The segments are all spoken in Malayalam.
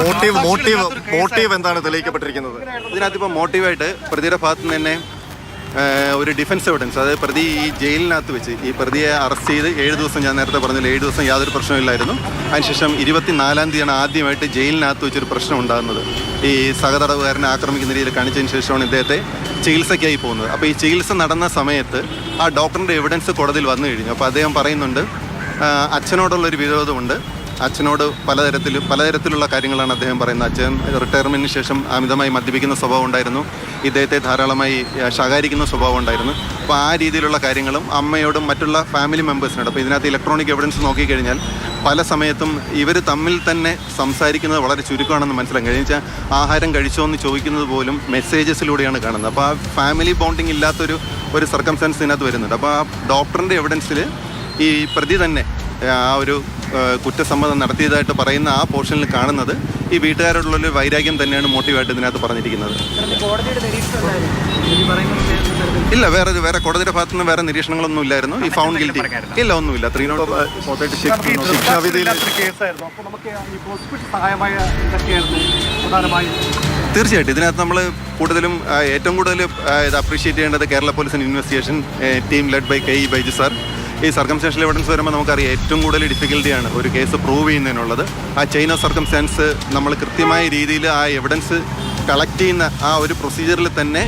മോട്ടീവ് മോട്ടീവ് മോട്ടീവ് എന്താണ് തെളിയിക്കപ്പെട്ടിരിക്കുന്നത്? ഇതിനകത്ത് ഇപ്പോൾ മോട്ടീവായിട്ട് പ്രതിയുടെ ഭാഗത്ത് തന്നെ ഒരു ഡിഫൻസ് എവിഡൻസ് അതായത് പ്രതി ഈ ജയിലിനകത്ത് വെച്ച് ഈ പ്രതിയെ അറസ്റ്റ് ചെയ്ത് ഏഴ് ദിവസം ഞാൻ നേരത്തെ പറഞ്ഞില്ല ഏഴ് ദിവസം യാതൊരു പ്രശ്നമില്ലായിരുന്നു അതിനുശേഷം ഇരുപത്തിനാലാം തീയതിയാണ് ആദ്യമായിട്ട് ജയിലിനകത്ത് വെച്ചൊരു പ്രശ്നം ഉണ്ടാകുന്നത്. ഈ സഹതടവുകാരനെ ആക്രമിക്കുന്ന രീതിയിൽ കാണിച്ചതിന് ശേഷമാണ് ഇദ്ദേഹത്തെ ചികിത്സയ്ക്കായി പോകുന്നത്. അപ്പോൾ ഈ ചികിത്സ നടന്ന സമയത്ത് ആ ഡോക്ടറിന്റെ എവിഡൻസ് കോടതിയിൽ വന്നു കഴിഞ്ഞു. അപ്പോൾ അദ്ദേഹം പറയുന്നുണ്ട് അച്ഛനോടുള്ളൊരു വിരോധമുണ്ട്. അച്ഛനോട് പലതരത്തിൽ പലതരത്തിലുള്ള കാര്യങ്ങളാണ് അദ്ദേഹം പറയുന്നത്. അച്ഛൻ റിട്ടയർമെന്റിന് ശേഷം അമിതമായി മദ്യപിക്കുന്ന സ്വഭാവം ഉണ്ടായിരുന്നു. ഇദ്ദേഹത്തെ ധാരാളമായി ശകാരിക്കുന്ന സ്വഭാവം ഉണ്ടായിരുന്നു. അപ്പോൾ ആ രീതിയിലുള്ള കാര്യങ്ങളും അമ്മയോടും മറ്റുള്ള ഫാമിലി മെമ്പേഴ്സിനോട് അപ്പോൾ ഇതിനകത്ത് ഇലക്ട്രോണിക് എവിഡൻസ് നോക്കിക്കഴിഞ്ഞാൽ പല സമയത്തും ഇവർ തമ്മിൽ തന്നെ സംസാരിക്കുന്നത് വളരെ ചുരുക്കമാണെന്ന് മനസ്സിലാക്കാം കഴിഞ്ഞ ആഹാരം കഴിച്ചോ എന്ന് ചോദിക്കുന്നത് പോലും മെസ്സേജസിലൂടെയാണ് കാണുന്നത്. അപ്പോൾ ആ ഫാമിലി ബോണ്ടിങ് ഇല്ലാത്തൊരു ഒരു സർക്കംസ്റ്റൻസ് ഇതിനകത്ത് വരുന്നുണ്ട്. അപ്പോൾ ആ ഡോക്ടറിന്റെ എവിഡൻസിൽ ഈ പ്രതി തന്നെ ആ ഒരു കുറ്റസമ്മതം നടത്തിയതായിട്ട് പറയുന്ന ആ പോർഷനിൽ കാണുന്നത് ഈ വീട്ടുകാരോടുള്ളൊരു വൈരാഗ്യം തന്നെയാണ് മോട്ടീവായിട്ട് ഇതിനകത്ത് പറഞ്ഞിരിക്കുന്നത്. ഇല്ല വേറെ വേറെ കോടതിയുടെ ഭാഗത്തു നിന്ന് വേറെ നിരീക്ഷണങ്ങളൊന്നും ഇല്ലായിരുന്നു. ഈ ഫൗണ്ട് ഗിൽറ്റി ഇല്ല ഒന്നുമില്ല. ത്രീ നോട്ട് തീർച്ചയായിട്ടും. ഇതിനകത്ത് നമ്മൾ കൂടുതലും ഏറ്റവും കൂടുതൽ ഇത് അപ്രീഷിയേറ്റ് ചെയ്യേണ്ടത് കേരള പോലീസിന്റെ investigation team led by K E Baiju sir ഈ സർക്കംസ്റ്റൻഷ്യൽ എവിഡൻസ് വരുമ്പോൾ നമുക്കറിയാം ഏറ്റവും കൂടുതൽ ഡിഫിക്കൽട്ടിയാണ് ഒരു കേസ് പ്രൂവ് ചെയ്യുന്നതിനുള്ളത്. ആ ചെയിൻ ഓഫ് സർക്കംസ്റ്റാൻസ് നമ്മൾ കൃത്യമായ രീതിയിൽ ആ എവിഡൻസ് കളക്ട് ചെയ്യുന്ന ആ ഒരു പ്രൊസീജിയറിൽ തന്നെ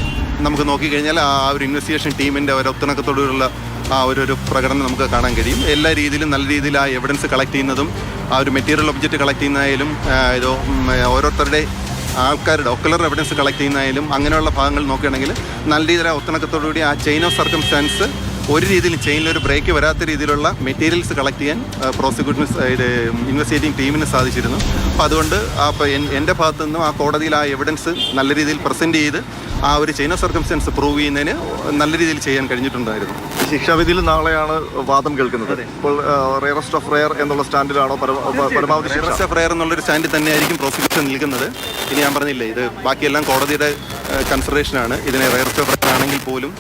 നമുക്ക് നോക്കിക്കഴിഞ്ഞാൽ ആ ഒരു ഇൻവെസ്റ്റിഗേഷൻ ടീമിന്റെ ഒരു ഒത്തിണക്കത്തോടുള്ള ആ ഒരു ഒരു പ്രകടനം നമുക്ക് കാണാൻ കഴിയും. എല്ലാ രീതിയിലും നല്ല രീതിയിൽ ആ എവിഡൻസ് കളക്ട് ചെയ്യുന്നതും ആ ഒരു മെറ്റീരിയൽ ഒബ്ജക്റ്റ് കളക്ട് ചെയ്യുന്നതായാലും ഇതോ ഓരോരുത്തരുടെ ആൾക്കാരുടെ ഒക്കുലർ എവിഡൻസ് കളക്ട് ചെയ്യുന്നതായാലും അങ്ങനെയുള്ള ഭാഗങ്ങൾ നോക്കുകയാണെങ്കിൽ നല്ല രീതിയിൽ ഒത്തിണക്കത്തോടുകൂടി ആ ചെയിൻ ഓഫ് സർക്കംസ്റ്റാൻസ് ഒരു രീതിയിൽ ചെയിനിൽ ഒരു ബ്രേക്ക് വരാത്ത രീതിയിലുള്ള മെറ്റീരിയൽസ് കളക്ട് ചെയ്യാൻ പ്രോസിക്യൂഷൻ ഇത് ഇൻവെസ്റ്റിഗേറ്റിംഗ് ടീമിന് സാധിച്ചിരുന്നു. അപ്പോൾ അതുകൊണ്ട് ആ എന്റെ ഭാഗത്തു നിന്നും ആ കോടതിയിൽ ആ എവിഡൻസ് നല്ല രീതിയിൽ പ്രസന്റ് ചെയ്ത് ആ ഒരു ചെയിൻ ഓഫ് സർക്കംസ്റ്റൻസ് പ്രൂവ് ചെയ്യുന്നതിന് നല്ല രീതിയിൽ ചെയ്യാൻ കഴിഞ്ഞിട്ടുണ്ടായിരുന്നു. ശിക്ഷാവിധിയിൽ നാളെയാണ് വാദം കേൾക്കുന്നത്. ഇപ്പോൾ റെയറസ്റ്റ് ഓഫ് റെയർ എന്നുള്ള സ്റ്റാൻഡിലാണോ പരമാവധി റേറസ്റ്റ് ഓഫ് റെയർ എന്നുള്ളൊരു സ്റ്റാൻഡിൽ തന്നെയായിരിക്കും പ്രോസിക്യൂഷൻ നിൽക്കുന്നത്. ഇനി ഞാൻ പറഞ്ഞില്ലേ ഇത് ബാക്കിയെല്ലാം കോടതിയുടെ കൺസിഡറേഷനാണ് ഇതിനെ റേറസ്റ്റ് ഓഫ് റെയർ ആണെങ്കിൽ പോലും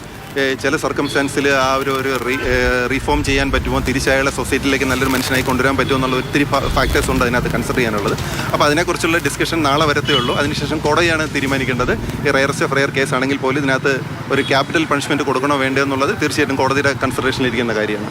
ചില സർക്കംസ്റ്റാൻസിൽ ആ ഒരു ഒരു റീഫോം ചെയ്യാൻ പറ്റുമോ? തിരിച്ചയാളെ സൊസൈറ്റിയിലേക്ക് നല്ലൊരു മനുഷ്യനായി കൊണ്ടുവരാൻ പറ്റുമോ എന്നുള്ള ഒത്തിരി ഫാക്ടേഴ്സ് ഉണ്ട് അതിനകത്ത് കൺസിഡർ ചെയ്യാനുള്ളത്. അപ്പോൾ അതിനെക്കുറിച്ചുള്ള ഡിസ്കഷൻ നാളെ വരത്തേ ഉള്ളൂ. അതിനുശേഷം കോടതിയാണ് തീരുമാനിക്കേണ്ടത്. ഈ റെയറസ്റ്റ് ഓഫ് റയർ കേസ് ആണെങ്കിൽ പോലും ഇതിനകത്ത് ഒരു ക്യാപിറ്റൽ പണിഷ്മെന്റ് കൊടുക്കണോ വേണ്ടോ എന്നുള്ളത് തീർച്ചയായിട്ടും കോടതിയുടെ കൺസിഡറേഷനിലിരിക്കുന്ന കാര്യമാണ്.